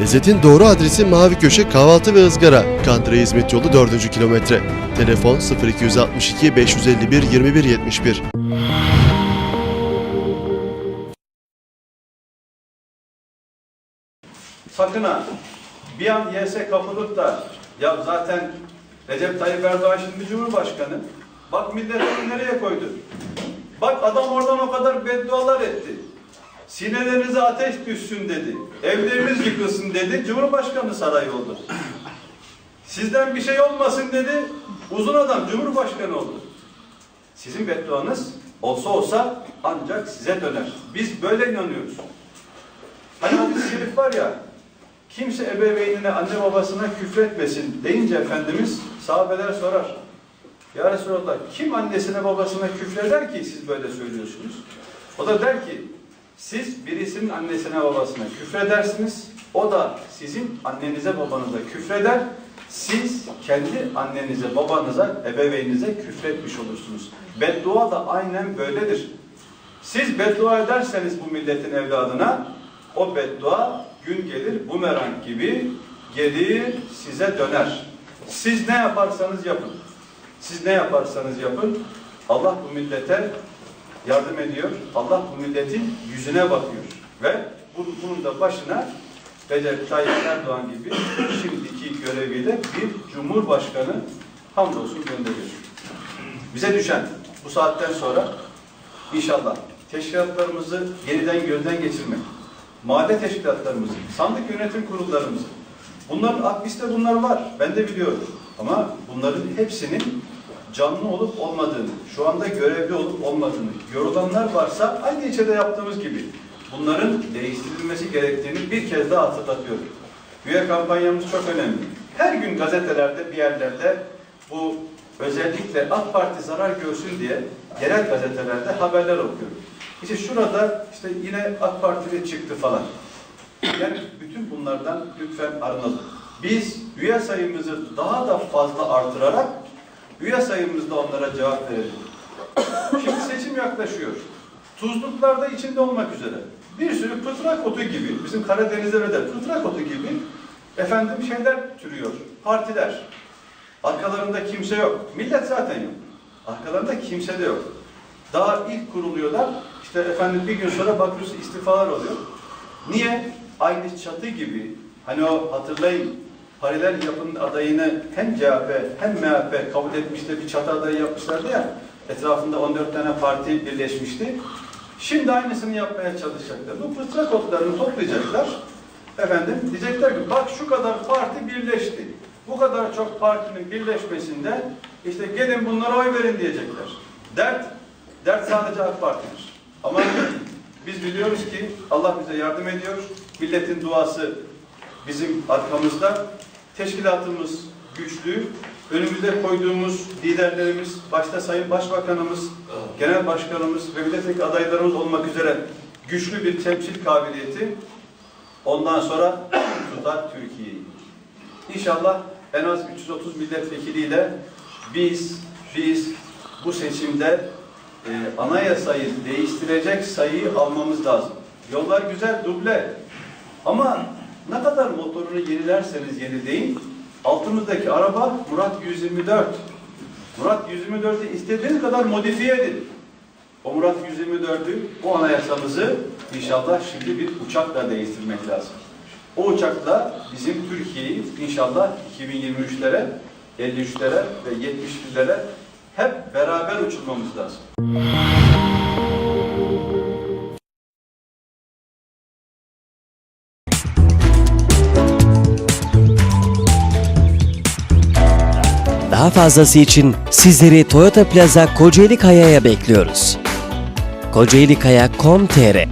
Lezzetin doğru adresi Mavi Köşe Kahvaltı ve Izgara. Kandıra Hizmet Yolu 4. kilometre. Telefon 0262 551 21 71. Sakın ha bir an YS kapılıp da ya zaten Recep Tayyip Erdoğan şimdi Cumhurbaşkanı bak millet onu nereye koydu? Bak adam oradan o kadar beddualar etti. Sinelerinize ateş düşsün dedi. Evleriniz yıkılsın dedi. Cumhurbaşkanı sarayı oldu. Sizden bir şey olmasın dedi. Uzun adam Cumhurbaşkanı oldu. Sizin bedduanız olsa olsa ancak size döner. Biz böyle inanıyoruz. Hani hadis-i şerif var ya, kimse ebeveynine, anne babasına küfretmesin deyince Efendimiz sahabeler sorar. Ya Resulallah kim annesine babasına küfreder ki siz böyle söylüyorsunuz? O da der ki siz birisinin annesine babasına küfredersiniz. O da sizin annenize babanıza küfreder. Siz kendi annenize babanıza ebeveyninize küfretmiş olursunuz. Beddua da aynen böyledir. Siz beddua ederseniz bu milletin evladına o beddua gün gelir bumerang gibi gelir size döner. Siz ne yaparsanız yapın. Siz ne yaparsanız yapın. Allah bu millete yardım ediyor. Allah bu milletin yüzüne bakıyor. Ve bu- bunun da başına Recep Tayyip Erdoğan gibi şimdiki göreviyle bir cumhurbaşkanı hamdolsun gönderiyor. Bize düşen bu saatten sonra inşallah teşkilatlarımızı yeniden gözden geçirmek, mahalle teşkilatlarımızı, sandık yönetim kurullarımızı, bunların akbiste bunlar var, ben de biliyorum. Ama bunların hepsinin canlı olup olmadığını, şu anda görevli olup olmadığını, yorulanlar varsa aynı içeride yaptığımız gibi bunların değiştirilmesi gerektiğini bir kez daha hatırlatıyorum. Üye kampanyamız çok önemli. Her gün gazetelerde bir yerlerde bu özellikle AK Parti zarar görsün diye yerel gazetelerde haberler okuyorum. İşte şurada işte yine AK Partili çıktı falan. Yani bütün bunlardan lütfen arınalım. Biz üye sayımızı daha da fazla artırarak üye sayımızda onlara cevap verelim. Şimdi seçim yaklaşıyor. Tuzluklarda içinde olmak üzere bir sürü pıtrak otu gibi, bizim Karadeniz'de de pıtrak otu gibi efendim şeyler türüyor, partiler. Arkalarında kimse yok. Millet zaten yok. Arkalarında kimse de yok. Daha ilk kuruluyorlar. İşte efendim bir gün sonra bakıyorsun istifalar oluyor. Niye? Aynı çatı gibi. Hani o hatırlayın paralel yapının adayını hem CHP hem MHP kabul etmiş de bir çatı adayı yapmışlardı ya. Etrafında 14 tane parti birleşmişti. Şimdi aynısını yapmaya çalışacaklar. Bu fıtrak otlarını toplayacaklar. Efendim diyecekler ki bak şu kadar parti birleşti. Bu kadar çok partinin birleşmesinde işte gelin bunlara oy verin diyecekler. Dert, dert sadece AK Parti'dir. Ama biz biliyoruz ki Allah bize yardım ediyor. Milletin duası bizim arkamızda. Teşkilatımız güçlü. Önümüzde koyduğumuz liderlerimiz, başta Sayın Başbakanımız, Genel Başkanımız ve milletvekili adaylarımız olmak üzere güçlü bir temsil kabiliyeti ondan sonra tutar Türkiye'yi. İnşallah en az 330 milletvekiliyle biz biz bu seçimde e, anayasayı değiştirecek sayıyı almamız lazım. Yollar güzel, duble. Ama ne kadar motorunu yenilerseniz yenileyin, altımızdaki araba Murat 124. Murat 124'ü istediğiniz kadar modifiye edin. O Murat 124'ü, o anayasamızı inşallah şimdi bir uçakla değiştirmek lazım. O uçakla bizim Türkiye'yi inşallah 2023'lere, 53'lere ve 71'lere hep beraber uçurmamız lazım. Daha fazlası için sizleri Toyota Plaza Kocaeli Kaya'ya bekliyoruz. Kocaeli Kaya.com.tr